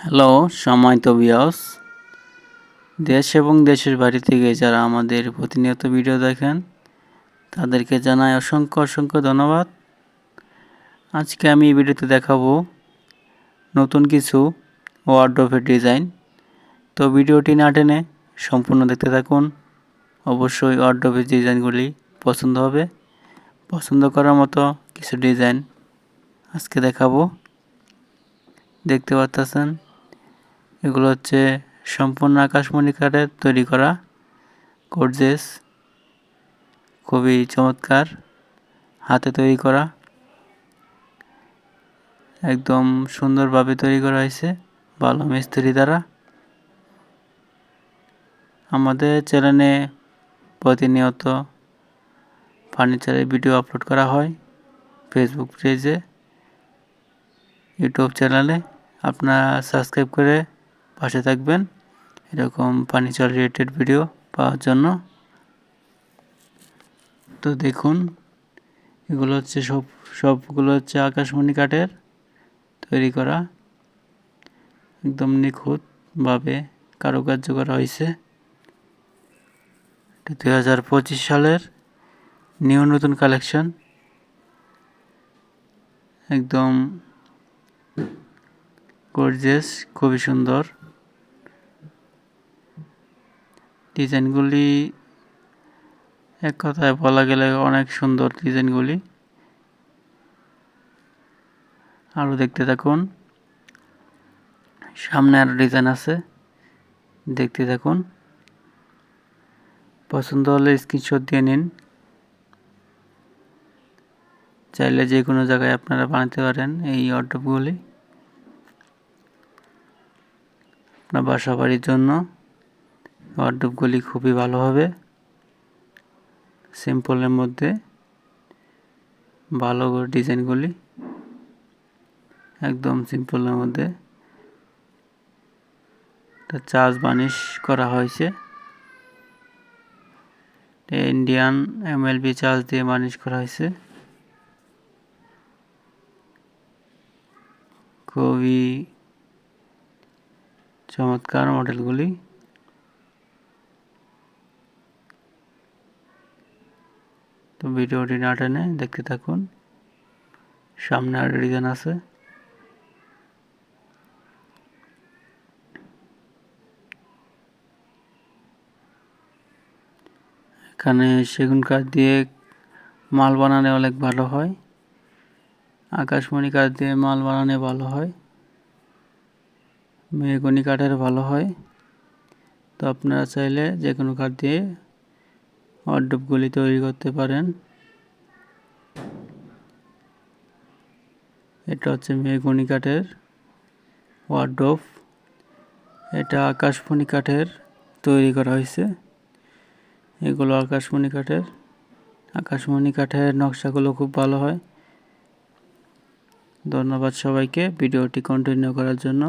Hello সম্মানিত বিয়স। দেশ এবং দেশের বাড়ি থেকে যারা আমাদের প্রতিনিয়ত ভিডিও দেখেন, তাদেরকে জানাই অসংখ্য অসংখ্য ধন্যবাদ। আজকে আমি এই ভিডিওতে দেখাবো নতুন কিছু ওয়ার্ড্রোফের ডিজাইন তো ভিডিওটি না টেনে সম্পূর্ণ দেখতে থাকুন। অবশ্যই ওয়ার্ড্রোফের ডিজাইনগুলি পছন্দ হবে। পছন্দ করার মতো কিছু ডিজাইন আজকে দেখাবো। দেখতে পাচ্ছেন এগুলো হচ্ছে সম্পূর্ণ আকাশমণি কাঠের তৈরি করা কোর্জেস খুবই চমৎকার, হাতে তৈরি করা। একদম সুন্দরভাবে তৈরি করা হয়েছে ভালো মিস্ত্রি দ্বারা। আমাদের চ্যানেলে প্রতিনিয়ত ফার্নিচারের ভিডিও আপলোড করা হয় ফেসবুক পেজে ইউটিউব চ্যানেলে আপনারা সাবস্ক্রাইব করে পাশে থাকবেন। এরকম ফার্নিচার রিলেটেড ভিডিও পাওয়ার জন্য। তো দেখুন, এগুলো হচ্ছে সব, সবগুলো হচ্ছে আকাশমণি কাঠের তৈরি করা। একদম নিখুঁতভাবে কারুকার্য করা হয়েছে। দুই হাজার পঁচিশ সালের নিউ নতুন কালেকশন একদম গর্জেস খুবই সুন্দর। ডিজাইনগুলি এক কথায় বলা গেলে অনেক সুন্দর ডিজাইনগুলি। আরও দেখতে থাকুন। সামনে আরও ডিজাইন আছে। দেখতে থাকুন। পছন্দ হলে স্ক্রিনশট দিয়ে নিন। চাইলে যে কোনো জায়গায় আপনারা বানাতে পারেন এই অটোপগুলি আপনার বাসা বাড়ির জন্য। ওয়ার্ডরোবগুলি খুবই ভালো হবে। সিম্পলের মধ্যে ভালো ডিজাইনগুলি একদম সিম্পলের মধ্যে। চার্জ বানিশ করা হয়েছে। ইন্ডিয়ান এমএলবি চার্জ দিয়ে বানিশ করা হয়েছে। খুবই চমৎকার মডেলগুলি তো ভিডিওটি না টেনে দেখতে থাকুন। সামনে আর ডিজাইন আছে। এখানে সেগুন কাঠ দিয়ে মাল বানানো অনেক ভালো হয়। আকাশমণি কাঠ দিয়ে মাল বানানো ভালো হয়। মেহগনি কাঠের ভালো হয়। তো আপনারা চাইলে যে কোনো কাঠ দিয়ে ওয়ার্ডরোবগুলি তৈরি করতে পারেন। এটা হচ্ছে মেহগনি কাঠের ওয়ার্ডরোব এটা আকাশমণি কাঠের তৈরি করা হয়েছে। এগুলো আকাশমণি কাঠের। আকাশমণি কাঠের নকশাগুলো খুব ভালো হয়। ধন্যবাদ সবাইকে। ভিডিওটি কন্টিনিউ করার জন্য।